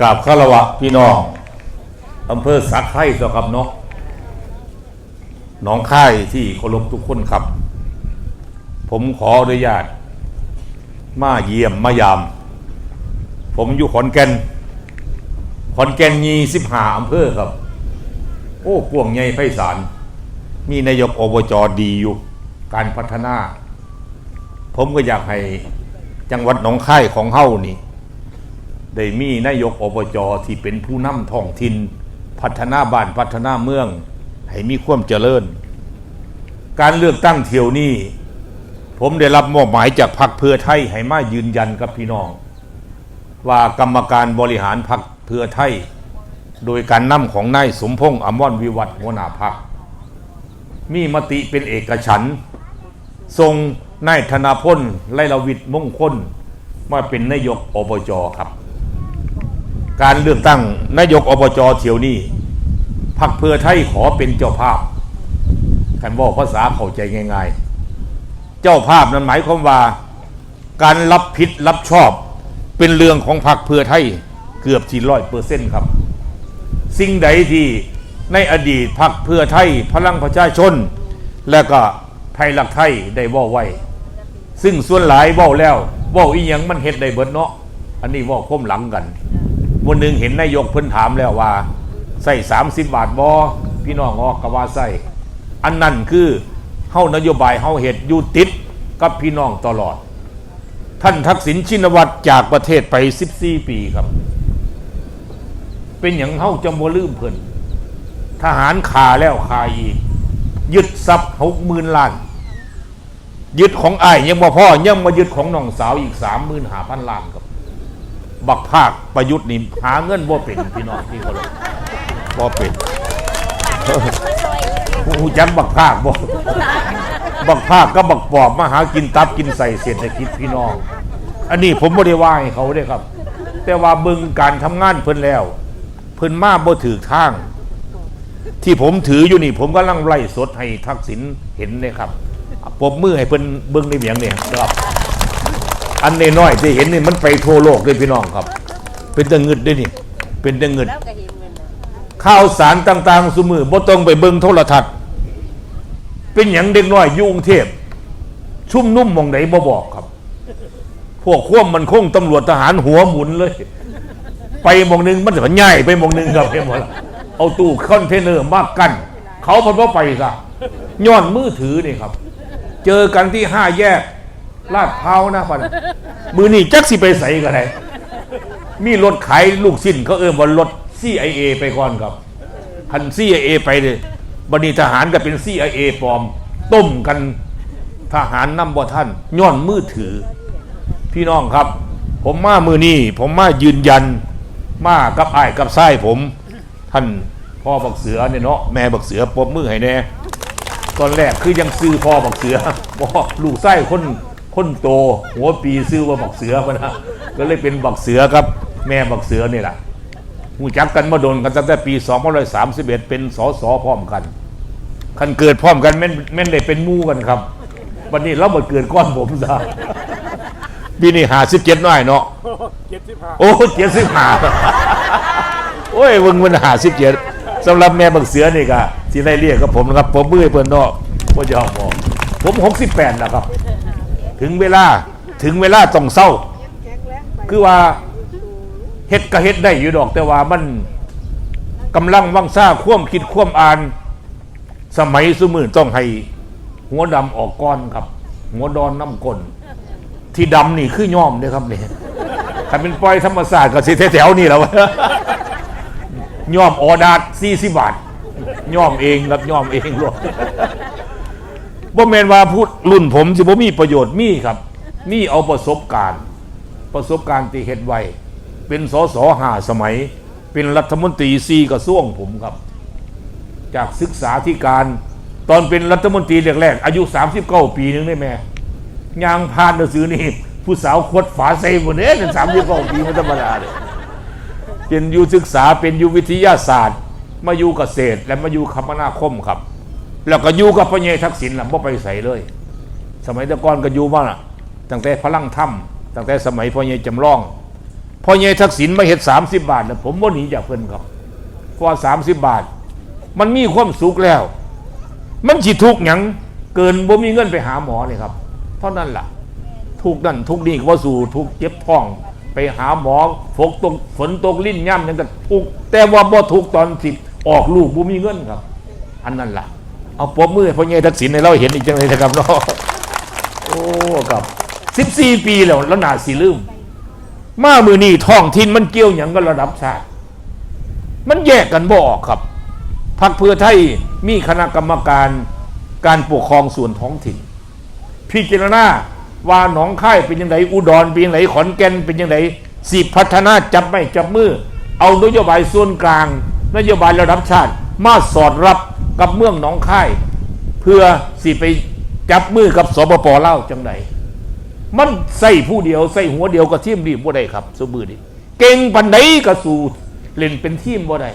กราบคารวะพี่น้องอำเภอสักไข่สครับเนาะหน้องค่ายที่เคารพทุกคนครับ ผมขออนุญาต มาเยี่ยมมายาม ผมอยู่ขอนแก่น ขอนแก่นยีสิบหาอำเภอครับ โอ้กวงใหญ่ไพศาลมีนายกอบจดีอยู่ การพัฒนา ผมก็อยากให้จังหวัดหนองคายของเฮานี่ ได้มีนายกอบจที่เป็นผู้นำท้องถิ่นพัฒนาบ้านพัฒนาเมือง ให้มีความเจริญ การเลือกตั้งเที่ยวนี้ ผมได้รับมอบหมายจากพรรคเพื่อไทยให้มายืนยันกับพี่น้อง ว่ากรรมการบริหารพรรคเพื่อไทย โดยการนำของนายสมพงษ์อมรวิวัฒน์หัวหน้าพรรคมีมติเป็นเอกฉันทรงนายธนาพลไลลวิทย์มงคลมาเป็นนายกอบจครับ การเลือกตั้งนายกอบจเที่ยวนี้พรรคเพื่อไทยขอเป็นเจ้าภาพคันบอกภาษาเข้าใจง่ายๆ เจ้าภาพนั้นหมายความว่า การรับผิดรับชอบเป็นเรื่องของพรรคเพื่อไทยเกือบที่ร้อยเปอร์เซ็นต์ครับ สิ่งใดที่ในอดีตพรรคเพื่อไทยพลังประชาชน และก็ไทยรักไทยได้ว่าไว้ ซึ่งส่วนหลายว่าแล้วว่าอีหยังมันเฮ็ดได้เบิดเนาะอันนี้ว่าพ้มหลังกัน วันหนึ่งเห็นนายกเพิ่นถามแล้วว่าใส่สามสิบบาทบอพี่น้องออกกว่าใส่อันนั้นคือเฮานโยบายเฮาเฮ็ดอยู่ติดกับพี่น้องตลอด ท่านทักษิณชินวัตรจากประเทศไป14ปีครับ เป็นอย่างเฮาจำบ่ลืมเพิ่นทหารขาแล้วขาอีก ยึดทรัพย์หกหมื่นล้าน ยึดของไอ้ยยังบ่พ่อยังมายึดของน้องสาวอีกสามหมื่นหาพันล้านครับ บักภาคประยุทธ์นี่หาเงินบ่เป็นพี่น้องที่เขาเลยบ่เป็นหูจักบักภาคบ่บักภาคก็บักปอบมาหากินตับกินใส่เศรษฐกิจพี่น้อง อันนี้ผมบ่ได้ว่าให้เขาเด้ครับ แต่ว่าเบิ่งการทำงานเพิ่นแล้ว เพิ่นมาบ่ถือทาง ที่ผมถืออยู่นี่ ผมกำลังไล่สดให้ทักษิณเห็นเลยครับปมมือให้เพิ่นเบิ่งในเบียงเนี่ยครับ อันน้อยๆที่เห็นนี่มันไปทั่วโลกเลยพี่น้องครับ เป็นตังเงิดด้วยนี่ เป็นตังเงิดแล้วก็เห็นเงินนะข่าวสารต่างๆสมือบ่ต้องไปเบิ่งโทรทัศน์ เป็นอย่างเด็กน้อยอยุ่กรุงเทพชุ่มนุ่มหมองไหนบ่บอกครับ พวกควมมันคงตำรวจทหารหัวหมุนเลย ไปหมองหนึงมันจะง่ายไปหมองหนึงครับเห็นหมดเอาตู้คอนเทนเนอร์มากัน เขาเพันว่าไปซะย้อนมือถือนี่ครับ เจอกันที่ห้าแยก ลาดพร้าวนะพันมือนี่จักสิไปใส่กันไหนมีรถขายลูกสิ้นเขาเอิ่มว่ารถ CIA ไปก่อนครับคัน CIA ไปเลยบันนี้ทหารก็เป็น CIA ปลอม ต้มกันทหารนำบ่ท่านย้อนมือถือ พี่น้องครับ ผมมามือนี้ผมมายืนยัน มากับอ้ายกับไส้ผม ท่านพ่อบักเสือเนี่ยเนาะแม่บักเสือปรบมือให้แน่ตอนแรกคือยังซื้อพ่อบักเสือบอกลูกไส้คน คนโต หัวปีซื้อว่าบักเสือมานะก็เลยเป็นบักเสือครับ แม่บักเสือนี่แหละหูจักกันมาโดนกันตั้งแต่ปี2531เป็นสสพร้อมกันคันเกิดพร้อมกันแม่นแม่นได้เป็นหมู่กันครับวันนี้เราหมดเกิดก้อนผมซะปีนี้หาสิบเจ็ดน้อยเนาะเจ็ดสิบห้าโอ้เจ็ดสิบห้าโอ้ยมึงมันหาสิบเจ็ดสำหรับแม่บักเสือนี่ก็ที่ได้เรียกกับผมนะครับผมมือให้เพื่อนเนาะพ่อยอมบอกผมหกสิบแปดนะครับ ถึงเวลาถึงเวลาต้องเศร้า คือว่าเฮ็ดก็เฮ็ดได้อยู่ดอกแต่ว่ามันกำลังวังซ่าคว่มคิดคว่มอ่าน สมัยสมือต้องให้ หัวดำออกก้อนครับ หัวดอนน้ำกลที่ดำนี่คือย่อมเนี่ยครับนี่ถ้าเป็นปล่อยธรรมศาสตร์ก็สิแถวๆนี่แล้วย่อมออดาดสี่สิบบาทย่อมเองครับย่อมเองหรอก บ่แมนว่าพูดรุ่นผมสิบ่มีประโยชน์มีครับ มีเอาประสบการณ์ ประสบการณ์ที่เฮ็ดไว้ เป็นสสหาสมัย เป็นรัฐมนตรีซีกระทรวงผมครับ จากศึกษาธิการ ตอนเป็นรัฐมนตรีแรกๆอายุ 39 ปีนึงได้แม่ยางพานหนังสือนี่ผู้สาวขวดฝาใส่หมดเนี่ยสามสิบกว่าปีมันธรรมดาเลยเป็นอยู่ศึกษาเป็นอยู่วิทยาศาสตร์ มาอยู่เกษตรและมาอยู่คมนาคมครับ แล้วก็อยู่กับพระเยทักษิณล่ะบ่ไปใส่เลย สมัยตะกอนก็อยู่มาน่ะตั้งแต่พลังถ้ำตั้งแต่สมัยพระเยจำลองพพอเยทักษิณมาเห็ดสามสิบบาทนะผมว่าหนีจากเพิ่นเพราะว่าสามสิบบาท มันมีความสุขแล้ว มันสิทุกข์หยังเกินบ่มีเงินไปหาหมอเลยครับเท่านั้นล่ะ ทุกนั่นทุกนี่ก็ว่าสู่ทุกเจ็บท้องไปหาหมอฝกตกฝนตกลิ้นย่ำนั่นก็ทุกแต่ว่าบ่ทุกตอนสิบออกลูกบ่มีเงินครับ อันนั้นล่ะ เอาปมมือให้พ่อเยทักษิณให้เราเห็นอีกจังเลยนะครับเนาะโอ้ครับสิบสี่ปีแล้วแล้วนาสิลืม มามือนี่ท้องถิ่นมันเกี่ยวหยังกันระดับชาติมันแยกกันบ่ออกครับพรรคเพื่อไทยมีคณะกรรมการการปกครองส่วนท้องถิ่น พิจารณาว่าหนองค่ายเป็นยังไงอุดรเป็นยังไงขอนแก่นเป็นยังไงสิพัฒนาจับไม่จับมือ เอานโยบายส่วนกลาง นโยบายระดับชาติ มาสอดรับ กับเมืองหนองค่าย เพื่อสิไปจับมือกับสปปเล่าจังไดมันใส่ผู้เดียวใส่หัวเดียวกับทีมดีบบ่ได้ครับสมบูรณ์เก่งปันไหนก็สู่เล่นเป็นทีมบ่ได้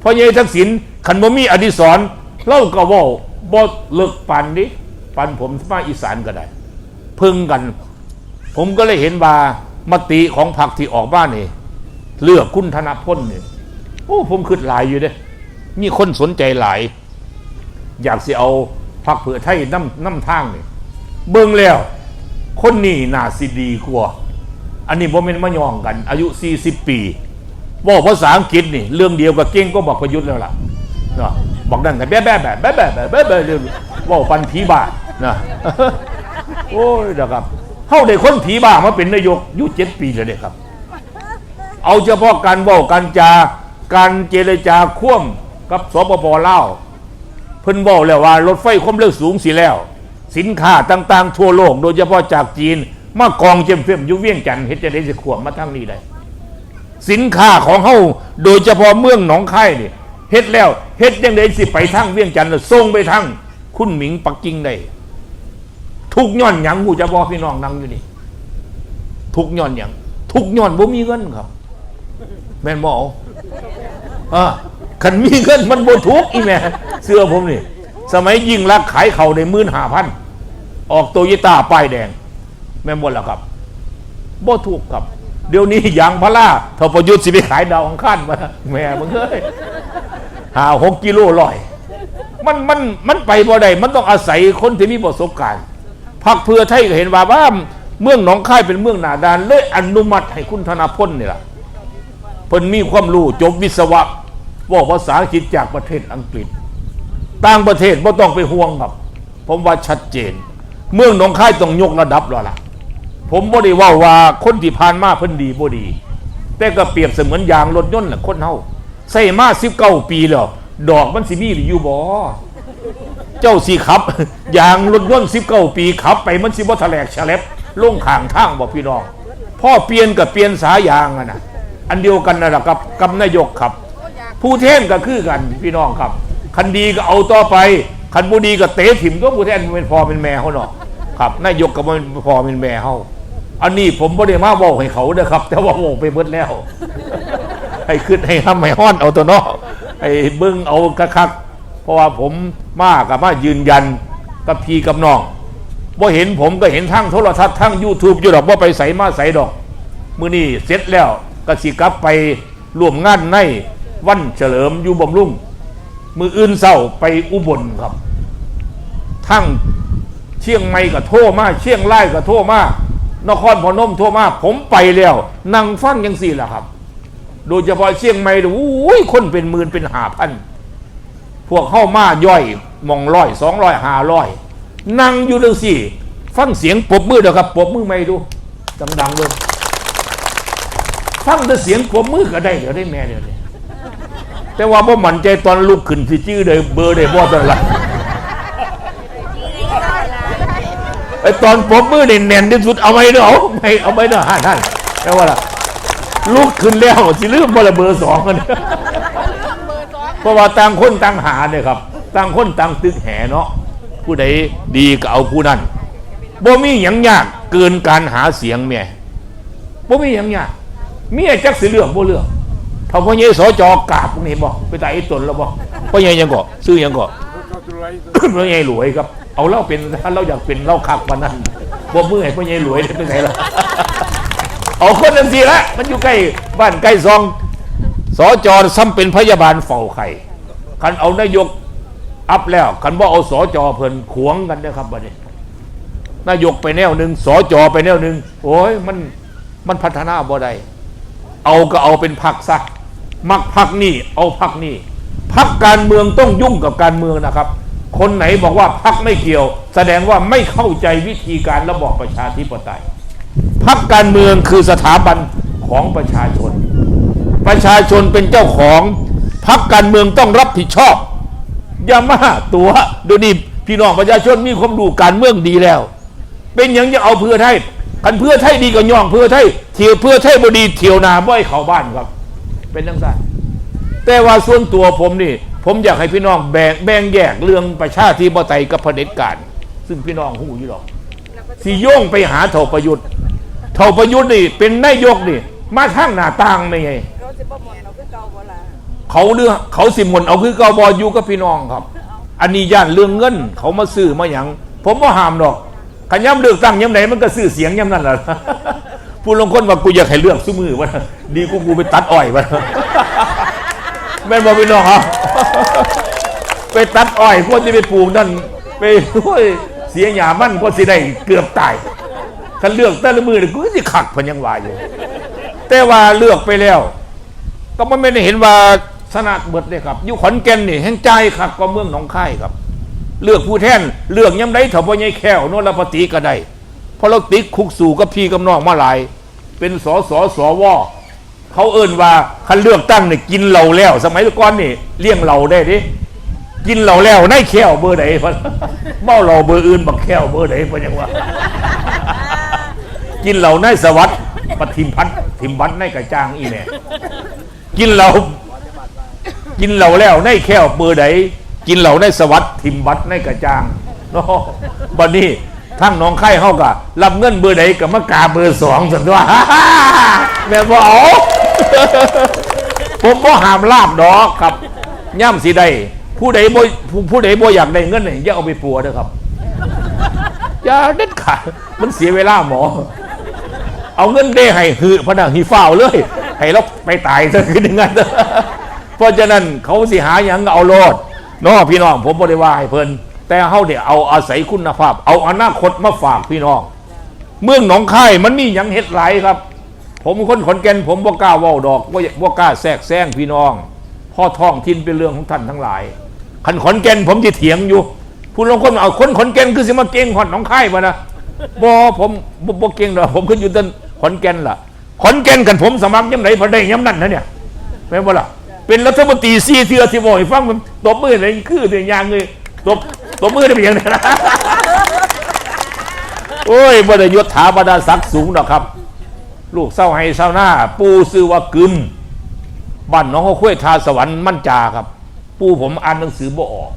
เพราะยัยทักษิณขันบ่มีอดิศรเล่าก็ว่าบ่เลิกปันดิปันผมมาอีสานก็ได้ พึ่งกัน ผมก็เลยเห็นว่ามติของพรรคที่ออกบ้านนี่เลือกคุณธนพลนี่โอ้ผมคิดหลายอยู่เด้ มีคนสนใจหลาย อยากสิเอาพักเผื่อไทยน้ำน้ำทางนี่เบิ่งแล้ว คนนี่น่าสิดีกว่า อันนี้บ่แม่นมายองกัน อายุ 40 ปีว่าภาษาอังกฤษนี่ เรื่องเดียวกับเก่งก็บอกประยุทธ์แล้วล่ะนะบอกนั่นแต่แบ๊ะแบ๊แบ๊ะแบ๊แบ๊แบ๊แบ๊ะเรื่ว่าปันผีบานะโอ้ยนะครับเข้าได้คนผีบ้ามาเป็นนายกยุเจ็ดปีเลยเนี่ยครับ เอาเฉพาะการว่าการจาการเจรจาคว่ำ กับสปปลาวเพิ่นบอกแล้วว่ารถไฟความเร็วสูงสิแล้ว สินค้าต่าง ๆ ทั่วโลก โดยเฉพาะจากจีน มากองเจมเฟียมอยุเวียงจันทน์เฮ็ดจะได้สิขวมมาทั้งนี้ได้สินค้าของเฮาโดยเฉพาะเมืองหนองคายนี่เฮ็ดแล้วเฮ็ดยังไดสิไปทางเวียงจันทน์แล้วส่งไปทางคุณหมิงปักกิ่งได้ทุกย้อนหยังหูจะบอกพี่น้องนั่งอยู่นี่ ทุกย้อนหยังทุกย้อนบ่มีเงินครับแม่นบ่เอาอ่า คันมีเงินมันบทุกอีแม่เสื้อผมนี่ สมัยยิงรักขายเข่าในมื่นหาพันออกโตโยต้าป้ายแดง แม่นบ่ล่ะครับบ่ถูกครับ เดี๋ยวนี้ยางพาราถ้าประยุทธ์สิไปขายดาวขอังคารมาแม่มึงเอ้ยหาหกกิโลร้อย มันมันมันไปบ่ได้มันต้องอาศัยคนที่มีประสบการณ์พักเพื่อไทยก็เห็นว่าว่าเมืองหนองคายเป็นเมืองหนาดานเลยอนุมัติให้คุณธนาพลนี่ล่ะเพิ่นมีความรู้จบวิศวะ บอกภาษาอังกฤษจากประเทศอังกฤษ ต่างประเทศไม่ต้องไปห่วงครับ ผมว่าชัดเจน เมืองหนองคายต้องยกระดับแล้วล่ะ ผมบ่ได้ว่าว่าคนที่ผ่านมาเพิ่นดีบ่ดี แต่ก็เปรียบเสมือนยางรถยนต์แหละคนเฮาใส่มา19ปีแล้วดอกมันสิมีหรืออยู่บ่เจ้าสิขับยางรถยนต์19ปีขับ ไปมันสิบ่แถลกฉลบลงข้างทางบ่พี่น้องพ่อเปลี่ยนกับเปลี่ยนสายยางอะนะอันเดียวกันนั่นแหละครับกับนายกครับ ผู้แทนก็คือกันพี่น้องครับ คันดีก็เอาต่อไป คันบ่ดีก็เตะถิ่มก็ผู้แทนมันเป็นพ่อเป็นแม่เขาเนาะครับนายกก็มันพ่อเป็นแม่เขาอันนี้ผมบ่ได้มาบอกให้เขาเด้อครับ แต่ว่าบอกไปเบิดแล้วให้ขึ้นให้ทำให้ฮ้อนเอาตัวเนาะให้เบิ้งเอาคักๆเพราะว่าผมมากับมายืนยันกับพี่กับน้องบ่เห็นผมก็เห็นทั้งโทรทัศน์ทั้ง YouTube อยู่ดอกว่าไปใส่มาใส่ดอก มือนี้เสร็จแล้วก็สิกลับไปร่วมงานใน วันเฉลิมอยู่บำรุงมืออื่นเศร้าไปอุบลครับ ทั้งเชียงใหม่ก็โทมาเชียงรายก็โทมานครพนมโทมาผมไปแล้วนั่งฟังยังสี่ละครับ โดยเฉพาะเชียงใหม่ดูอ้ยคนเป็นหมื่นเป็นหาพันพวกเข้ามาย่อยมองร้อยสองร้อยห้าร้อยนั่งอยู่เรื่องสี่ฟังเสียงปบมือเดี๋ยวครับปบมือไม่ดูดังๆเลยฟังแต่เสียงปบมือก็ได้เดี๋ยวได้แม่เดี๋ยวนี้ แต่ว่าพ่มั่นใจตอนลุกขึ้นสิชื่อได้เบอร์ได้บ่ตอนละไอตอนปรบมือเนี่ยแน่นที่สุดเอาไว้เนาะเอาไม่เอาไว้เนาะท่านแต่ว่าล่ะลุกขึ้นแล้วสิลืมบ่ละเบอร์สองกันเพราะว่าต่างคนต่างหาเนี่ยครับต่างคนต่างตึกแห่เนาะผู้ใดดีก็เอาผู้นั้นบ่มีหยังยากเกินการหาเสียงเมียบ่มีหยังยากเมียจักสิเรื่องบ่เรื่อง ถ้าพ่อใหญ่สจกราบพวกนี้บอกไปตายไอ้ตนแล้วบอกพ่อใหญ่ยังก็ซื้อยังก็พ่อใหญ่รวยครับ เอาเล่าเป็นถ้าเราอยากเป็นเล่าคักวันนั้นบ่มือให้พ่อใหญ่รวยได้ไปไหนล่ะเอาคนนั้นสิละมันอยู่ใกล้บ้านใกล้ซองสอจอซ้ำเป็นพยาบาลเฝ้าไข่คันเอานายกอัพแล้วคันบ่เอาสอจอเพิ่นขวงกันนะครับบัดนี้นายกไปแนวหนึ่งสอจอไปแนวหนึ่งโอ้ยมันมันพัฒนาบ่ได้เอาก็เอาเป็นพักซะ มักพักนี่เอาพักนี่พักการเมืองต้องยุ่งกับการเมืองนะครับ คนไหนบอกว่าพักไม่เกี่ยว แสดงว่าไม่เข้าใจวิธีการระบอบประชาธิปไตยพักการเมืองคือสถาบันของประชาชน ประชาชนเป็นเจ้าของพักการเมืองต้องรับผิดชอบอย่ามาตัวดูนี่พี่น้องประชาชนมีความดูการเมืองดีแล้ว เป็นอย่างจะเอาเพื่อไทยกันเพื่อไทยดีก็ย่องเพื่อไทยเที่ยวเพื่อไทยบดีเที่ยวนาบ่อยเขาบ้านครับ เป็นทั้งสั้นแต่ว่าส่วนตัวผมนี่ ผมอยากให้พี่น้องแบ่งแบ่งแยกเรื่องประชาธิปไตยกับเผด็จการซึ่งพี่น้องหูอยู่หรอกสิโย่งไปหาเถ่าประยุทธ์เถ่าประยุทธ์นี่ เป็นนายกนี่ มาทางหน้าต่างไม่ไงเขาจะบ่หมดเราคือเก่าบ่ล่ะเขาเรื่องเขาสิมนเอาคือกอบออยู่กับพี่น้องครับ อันนี้ย่านเรื่องเงิน เขามาซื้อมาอย่างผมว่าห้ามดอกขันย่ำเลือกตั้งย่ำไหนมันก็ซื้อเสียงย่ำนั่นแหละ ผู้ลงคนว่ากูอยากให้เลือกสู้มือวะดีกูกูไปตัดอ้อยวะแม่นบอกพี่น้องเหรอไปตัดอ้อยพวกที่ไปปลูกนั่นไปโอ้ยเสียหยามันก็สิได้เกือบตายคันเลือกแต่ละมือนี่กูก็สิขักพันยังว่าอยู่แต่ว่าเลือกไปแล้ว ก็มันไม่ได้เห็นว่าสนัดเบิดเลยครับอยู่ขอนแก่นนี่แห่งใจครับก็เมืองหนองคายครับ เลือกผู้แทนเลือกย้ำได้เถาพ่อใหญ่แค้วโนนลปฏิก็ได้ เพราะเราติดคุกสู่กับพี่กับน้องมาหลาย เป็นสอสอสอวอเขาเอิ่นว่าคันเลือกตั้งเนี่ยกินเหล้าแล้ว สมัยก่อนนี่เลี้ยงเหล้าได้ดิกินเหล้าแล้วในแค้วเบอร์ไหนพะเมาเหล้าเบอร์อื่นบักแค้วเบอร์ไหนพะยังว่ากินเหล้าในสวัสดิ์ปทิมพัฒน์ทิมพัฒน์ในกระจางอีแม่กินเหล้ากินเหล้าแล้วในแค้วเบอร์ไหนกินเหล้าในสวัสดิ์ทิมพัฒน์ในกระจางเนาะบัดนี้ ทั้งน้องไข่เฮาก็รับเงินเบอร์ไหนกับมะกาเบอร์สองสันตัวแม่บ่เอาผมบ่ห้ามลาบดอกครับย่ำสิได้ผู้ใดบ่ผู้ใดบ่อยากได้เงินนี่อย่าเอาไปปัวเด้อครับอย่าเด็ดขาดมันเสียเวลาหมอ เอาเงินได้ให้หือพนักหีฝ้าวเลย ให้เราไปตายซะคือย่างนั้นเพราะฉะนั้นเขาสิหาอย่างเอาโลดเนาะพี่น้องผมบ่ได้ว่าให้เพิ่น แต่เฮาเดี๋ยวเอาอาศัยคุณภาพ เอาอนาคตมาฝากพี่น้อง เมืองหนองคายมันมีหยังเฮ็ดหลายครับ ผมคนขอนแก่นผมบ่กล้าเว้าดอกบ่บ่กล้าแทรกแซงพี่น้องพ่อท้องทินเป็นเรื่องของท่านทั้งหลายคันขอนแก่นผมจะเถียงอยู่ผู้ลงคนเอาคนขอนแก่นคือสิมาเก่งฮอดหนองคายบ่นะบ่ผมบ่บ่เก่งดอกผมขึ้นอยู่ต้นขอนแก่นล่ะขอนแก่นกันผมสมัครยามไหนพอได้ยามนั้นนะเนี่ยแม่นบ่ล่ะเป็นรัฐมนตรี4เทื่อที่บ่ให้ฟังมันตบมือเลยคือแต่ยางเลยตบ ตบมือได้เป็นอย่างนั้นนะโอ้ยบ่ได้ยศถาบรรดาศักดิ์สูงดอกครับ ลูกเศร้าให้เศร้าหน้า ปูซื้อว่ากึมบ้านน้องเขาคุ้ยทาสวรรค์มั่นจาครับ ปูผมอ่านหนังสือบ่ออก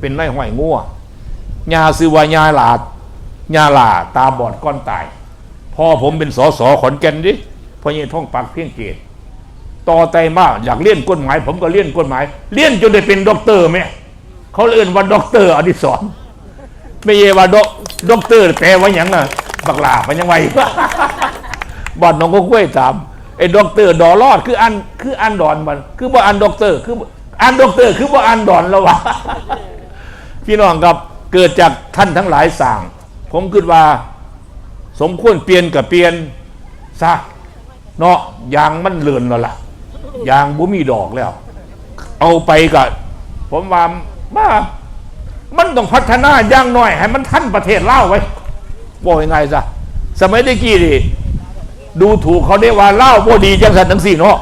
เป็นไรห้อยงัวยาซื้อว่ายาหลาดยาหลาตาบอดก้อนตายพ่อผมเป็นสอสอขอนแก่นดิพ่อเย่ท่องปักเพียงเกตต่อไตมากอยากเรียนกฎหมาย ผมก็เรียนกฎหมายเรียนจนได้เป็นด็อกเตอร์ไหม เขาเรียนว่าด็อกเตอร์อดิศรไม่เยว่าด็อกด็อกเตอร์แปลว่าอย่างน่ะบักลามันยังไงบอดน้องก็คุ้ยถามไอ้ด็อกเตอร์ดอรอดคืออันคืออันดอนมัน คือบ่อันด็อกเตอร์ คืออันด็อกเตอร์คือบ่อันดอนแล้ววะพี่น้องครับเกิดจากท่านทั้งหลายสั่งผมคิดว่า สมควรเปลี่ยนกับเปลี่ยนซะเนาะยางมันเลือนแล้วล่ะยางบ่มีดอกแล้ว เอาไปกับผมว่า มามันต้องพัฒนาอย่างหน้อย ให้มันทันประเทศเล่าไว้บอกยังไงซะสมัยตะกี้ดิดูถูกเขาได้ว่าเล่าวบ่ดีจังสันทั้งสี่เนาะ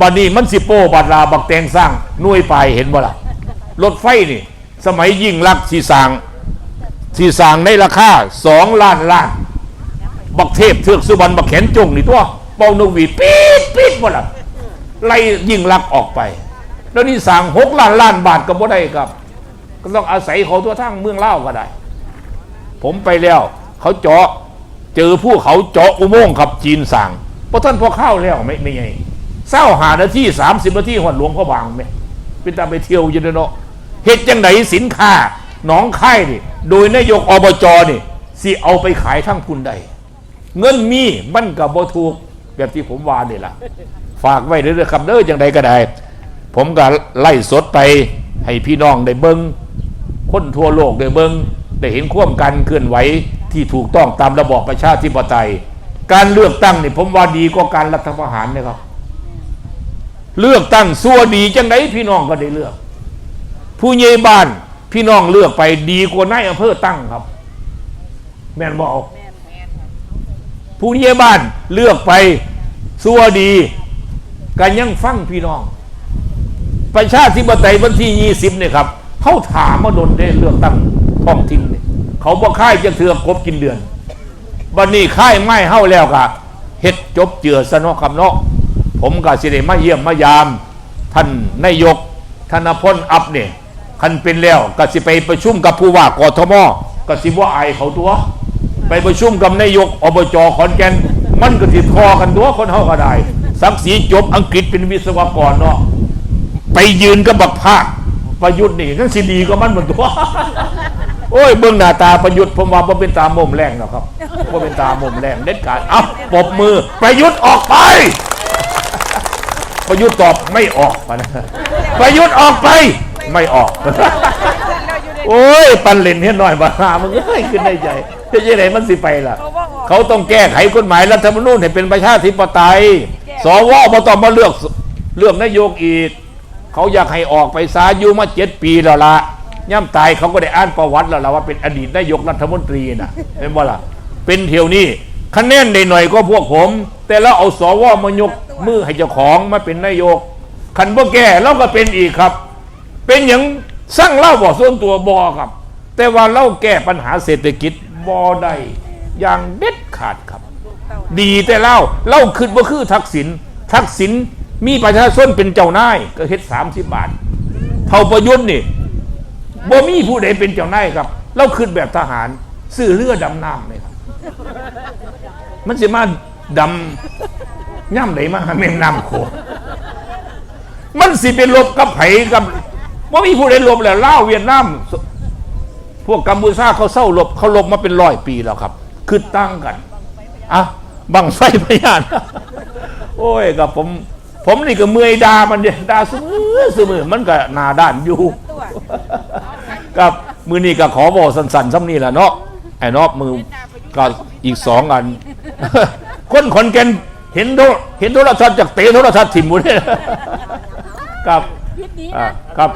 บัดนี้มันสิโป้บัดลาบักแตงสร้างน่วยไปเห็นบ่ล่ะรถไฟนี่ สมัยยิ่งรักสีสางสีสางในราคาสองล้านล้าน บักเทพเทือกสุบรรณบักแขนจงนี่ตัวเป่านกหวีปี๊ดปี๊ดหมดละไล่ยิ่งลักออกไป แล้วนี่สั่งหกล้านล้านบาทก็บ่ได้ครับ ก็ต้องอาศัยเขาตัวทั้งเมืองเล่าก็ได้ ผมไปแล้ว เขาเจาะเจอผู้เขาเจาะอุโมงค์ขับจีนสั่งเพราะท่านพอเข้าแล้วไม่ไม่ไงเศร้าหานาที่สามสิบนาทีหอดหลวงพ่อบางไหมเป็นตามไปเที่ยวยืนเนาะเหตุจังไหนสินค้าหนองค่ายนี่โดยนายกอบจนี่สิเอาไปขายทั้งคุณใดเงินมีมันกับบ่ถูกแบบที่ผมว่านี่ล่ะ ฝากไว้เรื่อยๆครับเด้อจังใดก็ได้ ผมก็ไล่สดไปให้พี่น้องได้เบิงคนทั่วโลกได้เบิงได้เห็นข่วามกันเคลื่อนไหวที่ถูกต้องตามระบอบประชาธิปไตย การเลือกตั้งนี่ผมว่าดีกว่าการรัฐประหารนะครับ เลือกตั้งซัวดีจังไดพี่น้องก็ได้เลือก ผู้ใหญ่บ้านพี่น้องเลือกไปดีกว่านายอำเภอตั้งครับ แม่นบอกผู้ใหญ่บ้านเลือกไปซัวดีกันยังฟังพี่น้อง ประชาธิปไตยวันที่ยี่สิบเนี่ยครับเขาถามมาโดนได้เลือกตั้งท้องถิ่นเนี่ยเขาบอกค่ายจะเถือกกบกินเดือนวันนี้ค่ายไม่เฮ้าแล้วกะเฮ็ดจบเจือสนอคำเนาะผมก็สิได้มาเยี่ยมมายาม ท่านนายก ธนพลอัพเนี่ยคันเป็นแล้วก็สิไปประชุมกับผู้ว่ากทมก็สิว่าไอเขาตัว ไปประชุมกับนายกอบจขอนแก่นมันก็ติดคอกันตัวคนเฮาก็ได้ศักดิ์ศรีจบอังกฤษเป็นวิศวกรเนาะ ยืนกับบักภาคประยุทธ์นี่นั่นสิดีก็มันเหมือนตัวโอ้ยเบื้องหน้าตาประยุทธ์ผมว่าบ่เป็นตามุมแรงหรอกครับบ่เป็นตามุมแรงเด็ดขาดเอ้าปบมือ ประยุทธ์ออกไป ประยุทธ์ตอบไม่ออกนะประยุทธ์ออกไป ไม่ออกเราอยู่ในโอ้ยปันเล่นเฮ็ดหน่อยบาหามันเอ้ยขึ้นได้ใจจะยังไงมันสิไปล่ะ เขาต้องแก้ไขกฎหมายรัฐธรรมนูญให้เป็นประชาธิปไตยสวบต้องมาเลือกเลือกนายกอีก เขาอยากให้ออกไปซาอยู่มาเจ็ดปีแล้วละย่ำตายเขาก็ได้อ่านประวัติแล้วละว่าเป็นอดีตนายกรัฐมนตรีน่ะเห็นบ่ล่ะเป็นเที่ยวนี้คะแนนได้หน่อยก็พวกผม แต่แล้วเอาสวมายกมือให้เจ้าของมาเป็นนายกคันบ่แก้เราก็เป็นอีกครับ เป็นอย่างสร้างเล่าบ่ส่วนตัวบอครับ แต่ว่าเล่าแก้ปัญหาเศรษฐกิจบอได้อย่างเด็ดขาดครับ ดีแต่เล่าเล่าขึ้นว่าคือทักษิณทักษิณ มีประชาชนเป็นเจ้านายก็เฮ็ดสามสิบบาทเท่าประยุทธ์นี่บ่มีผู้ใดเป็นเจ้านายครับเล่าขึ้นแบบทหารซื้อเรือดำน้ำเลยครับ มันสิมาดำย่ำไหนมาแม่น้ำโขงมันสิเป็นลบกับไผกับว่ามีผู้ใดลบแล้วเล่าเวียดนามพวกกัมพูชาเขาเศร้าลบเขาลบมาเป็นร้อยปีแล้วครับคือตั้งกันอะบังไฟพยานโอ้ยกับผม ผมนี่ก็เมื่อยดามันเดดาเสมอเสมอมันก็หนาด้านอยู่ กับมือนี่ก็ขอบอกสันๆซ้ำนี่แหละเนาะไอ้นอกมือก็อีกสองอัน คนขอนแก่นเห็นโทเห็นโทรทัศน์จากเตะโทรทัศน์ถิ่มหมดเลยกับอ่าครับ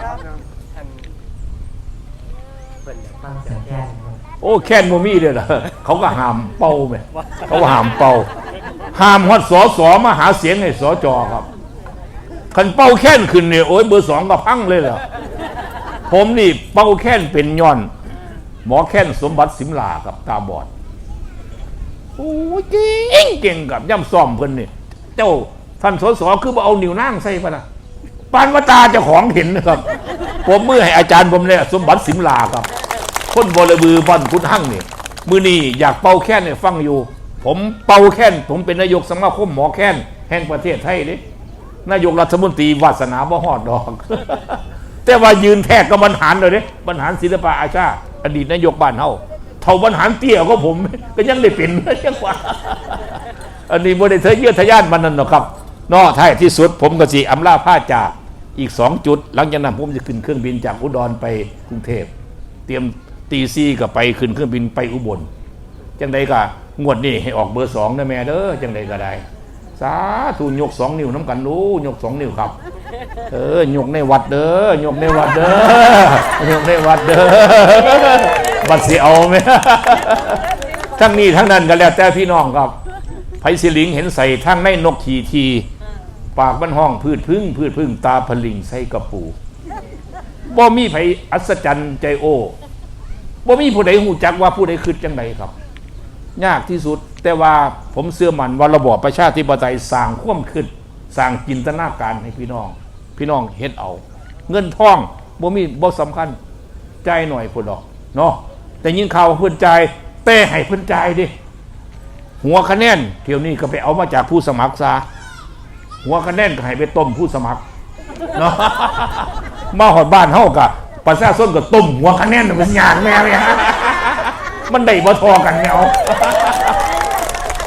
โอ้แค่นโมมี่เลยเหรอเขาก็หามเป่าไหมเขาก็หามเป่าหามฮอดสอสอมาหาเสียงให้สอจอครับ คันเป่าแค่นขึ้นเนี่ยโอ้ยเบอร์สองก็พังเลยเหรอผมนี่เป่าแค่นเป็นย้อน หมอแค่นสมบัติสิมลากับตาบอดโอ้ยเก่งเก่งกับย่ำซ่อมเพิ่นนี่เจ้าท่านสสคือเอานิ้วนางใส่ปะนะปานวตาเจ้าของเห็นนะครับ ผมเมื่อให้อาจารย์ผมเนี่ยสมบัติสิมลาครับคนบริบือบ้านคุณหั่งนี่มือนี่อยากเป่าแค้นเนี่ยฟังอยู่ ผมเป่าแค้นผมเป็นนายกสมาคมหมอแค้นแห่งประเทศไทยนี่ นายกรัฐมนตรีวาสนาบ่ฮอดดอก แต่ว่ายืนแทกกับบรรหารเลยเนี่ยบรรหารศิลปะอาชา อดีตนายกบ้านเฮาเท่าบรรหารเตี้ยก็ผม ก็ยังได้เป็นยังว่า อันนี้บ่ได้เธอเยื่อทะยานมันนั่นหรอกครับนอท้ายที่สุดผมก็สิอำลาผ้าจากอีกสองจุด หลังจากนั้นผมจะขึ้นเครื่องบินจากอุดรไปกรุงเทพ เตรียมตีซี่ก็ไปขึ้นเครื่องบินไปอุบลจังใดก็งวดนี้ให้ออกเบอร์สองนะแม่เด้อจังใดก็ได้ สาธุยกสองนิ้วน้ำกันดูยกสองนิ้วครับ เออยกในวัดเด้อยกในวัดเด้อยกในวัดเด้อบัดสิเอาไหมทั้งนี้ทั้งนั้นก็แล้วแต่พี่น้องครับไผสิลิงเห็นใส่ทั้งในนกขีทีปากมันห้องพืชพึ่งพืชพึ่งตาผลิงใส่กระปูบ่มีไผอัศจรรย์ใจโอ้บ่มีผู้ใดหูจักว่าผู้ใดคืดจังใดครับ ยากที่สุด แต่ว่าผมเสื่อมันว่าระบอบประชาธิปไตยสร้างความคิดสร้างจินตนาการให้พี่น้อง พี่น้องเฮ็ดเอา เงินทองบ่มีบ่สำคัญใจหน่อยพุ่นดอกเนาะแต่ยินข่าวเพิ่อนใจายแต่ให้เพิ่อนใจดิหัวคะแนนเที่ยวนี้ก็ไปเอามาจากผู้สมัครซะหัวคะแนนก็ให้ไปต้มผู้สมัครเนาะมาหอดบ้านเฮากะประชาชนก็ต้มหัวคะแนนน่ะมันยากแม่เนี่ยมันได้บ่ทอกันแนว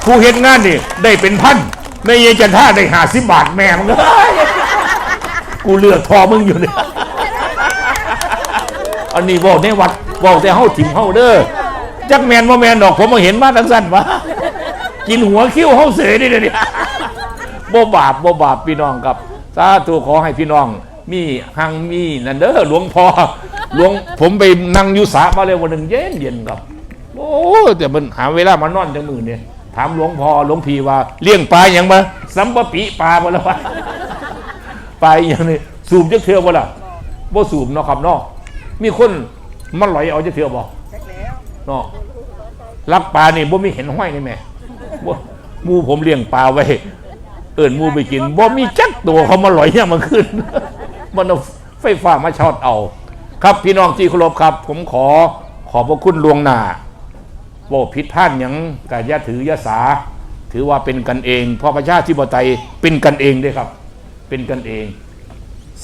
ผู้เฮ็ดงานนี่ได้เป็นพันไม่ยังจะท่าได้หาสิบบาทแม่มึงเอ้ยกูเลือกทอมึงอยู่เนี่ยอันนี้บอกในวัดบอกแต่เฮาถิ่มเฮาเด้อจักแมนว่าแมนดอกผมมาเห็นมาทั้งสั้นวะกินหัวคิ้วเฮาเสยนี่เดี๋ยวนี้บ่บาปบ่บาปพี่น้องครับสาธุขอให้พี่น้อง มีหังมีนั่นเด้อหลวงพ่อหลวงผมไปนั่งอยู่สระมาเลยวันหนึ่งเย็นเย็นครับ โอ้แต่มันหาเวลามานอนจังมือเนี่ย ถามหลวงพ่อหลวงพี่ว่า เลี้ยงปลาอย่างมาสัมปะปีปลาบ่แล้ววะปลาอย่างนี้สูบจักเทือบ่ล่ะบ่สูบเนาะครับเนาะมีคนมันลอยเอาจักเทือบ่เนาะรักปลานี่บ่มีเห็นห้อยนี่แม่บ่มูผมเลี้ยงปลาไว้ เอิ้นมูไปกินบ่มีจักตัวเขามาลอยเนี่ยมันขึ้นมันเอาไฟฟ้ามาช็อตเอา ครับพี่น้องที่เคารพครับ ผมขอขอบพระคุณลวงหน้า ว่าผิดพลาดหยังกาอย่าถือยาสา ถือว่าเป็นกันเองเพราะประชาธิปไตยเป็นกันเองด้วยครับ เป็นกันเอง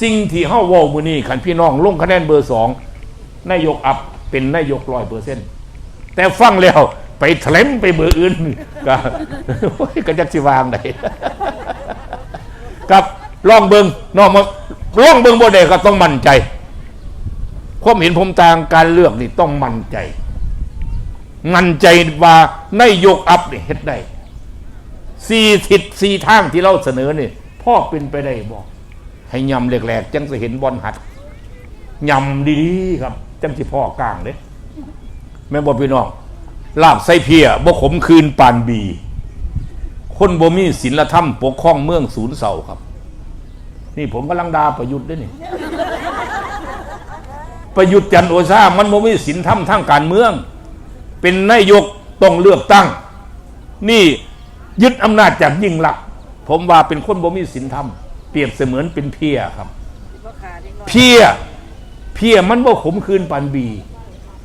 สิ่งที่เฮาว้ามือนี้คันพี่น้องลงคะแนนเบอร์สองนายกอัพเป็นนายกร้อยเปอร์เซ็นต์แต่ฟังแล้วไปแถลมไปเบอร์อื่นก็โอ้ยก็จักสิวางได้กับลองเบิงนอกมาลองเบิงบ่ได้ก็ต้องมั่นใจ ความเห็นผมต่างการเลือกนี่ต้องมั่นใจ มั่นใจว่าในยกอัพนี่เฮ็ดได้สี่ทิศสี่ทางที่เราเสนอนี่พ่อเป็นไปได้บอก ให้ยำแหลกๆจังจะเห็นบอลหัดยำดีๆครับ จังสิพ่อกลางเด้แม่บอกพี่น้องลาบไส้เพียบ่ขมคืนปานบี คนบ่มีศีลธรรมปกครองเมืองศูนย์เสาครับ นี่ผมกำลังดาประยุทธ์ด้วยนี่ประยุทธ์จันโอชามันบ่มีศีลธรรมทางการเมือง เป็นนายกต้องเลือกตั้ง นี่ยึดอำนาจจากยิ่งลักษณ์ผมว่าเป็นคนบ่มีศีลธรรม เปรียบเสมือนเป็นเพียครับสิบ่ขาดอีกหน่อยเพียเพียมันบ่ขมคืนปันบี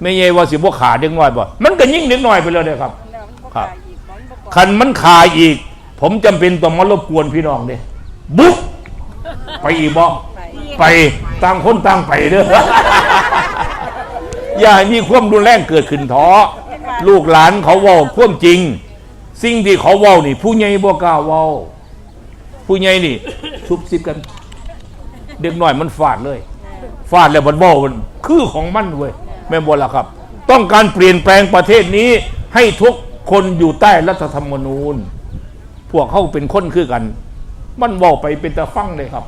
ไม่ใช่ว่าสิบ่ขาเด็กน้อยบ่มันก็ยิ่งเด็กน้อยไปเลยเด้อครับแล้วมันบ่ครัขาบดอีกมันบ่ก่อนคันมันขาอีก ผมจำเป็นต้องมารบกวนพี่น้องเด้บุ๊บไปอีกบ่ไปไปต่างคนต่างไปเด้ออย่าให้มีความรุนแรงเกิดขึ้นท้อ ลูกหลานเขาเว้าความจริง สิ่งที่เขาเว้านี่ ผู้ใหญ่บ่กล้าเว้า ผู้ใหญ่นี่ซุบซิบกัน เด็กน้อยมันฟาดเลย ฟาดแล้วมันเว้ามันคือของมันเว้ยแม่นบ่ล่ะครับ ต้องการเปลี่ยนแปลงประเทศนี้ ให้ทุกคนอยู่ใต้รัฐธรรมนูญ พวกเขาเป็นคนคือกัน มันเว้าไปเป็นตะฟังเลยครับ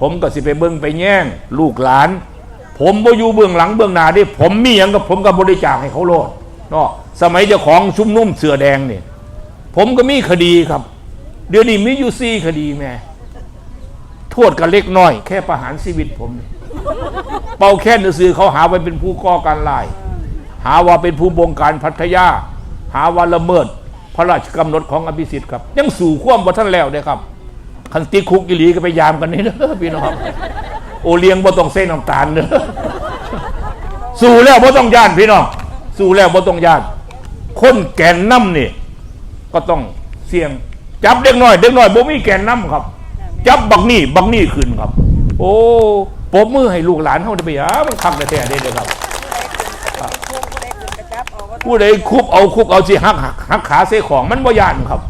ผมก็สิไปเบิ่งไปแย่ง ลูกหลาน ผมบ่อยู่เบื้องหลังเบื้องหน้าดิผมมีหยังกับผมก็บริจาคให้เขาโลด เนาะสมัยเจ้าของชุมนุ่มเสือแดงเนี่ยผมก็มีคดีครับ เดี๋ยวนี้มีอยู่ซี่คดีแม่โทษกันเล็กน้อย แค่ประหารชีวิตผม เป่าแค่นซื้อเขาหาไว้เป็นผู้ก่อการลาย หาว่าเป็นผู้บงการพัทยา หาว่าละเมิด พระราชกำหนดของอภิสิทธิ์ครับ ยังสู่ควมบ่ท่านแล้วเด้ครับคันติคุกอีหลีก็ไปยามกันนี่เด้อพี่น้องโอเลียงบ่ต้องเส้นน้ำตาลเด้อสู้แล้วบ่ต้องย่านพี่น้อง สู้แล้วบ่ต้องยานคนแก่นน้ำนี่ก็ต้องเสี่ยง จับเด็กน้อย เด็กน้อยบ่มีแก่นน้ำครับ จับบักนี่บักนี่ขึ้นครับ โอ้ปรบมือให้ลูกหลานเฮาได้ไปหามันคักแท้ได้เลยครับผู้ใดขึ้นผู้ใดขึ้นกระจับเอาว่าผู้ใดคุบเอาคุบเอาสิหักหักหักขาเสยของมันบ่ยานครับ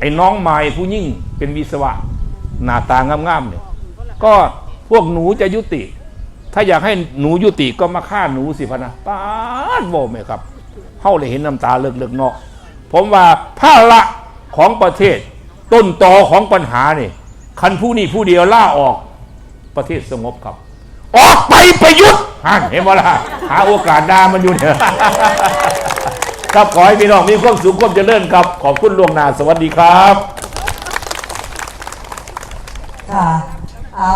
ไอ้น้องไม้ผู้ยิ่งเป็นวิศวะ หน้าตางามๆเนี่ยก็พวกหนูจะยุติ ถ้าอยากให้หนูยุติก็มาฆ่าหนูสิพะนะป้าดโบไหมครับเฮาเลยเห็นน้ำตาเลิกๆเนาะผมว่าภาระของประเทศ ต้นตอของปัญหานี่คันผู้นี้ผู้เดียวล่าออกประเทศสงบครับ ออกไปประยุทธ์ฮันเห็นบ่ล่ะหาโอกาสด่ามันอยู่เนี่ยครับขอให้พี่น้องมีความสุขความเจริญครับ ขอบคุณล่วงหน้าสวัสดีครับค่ะเอา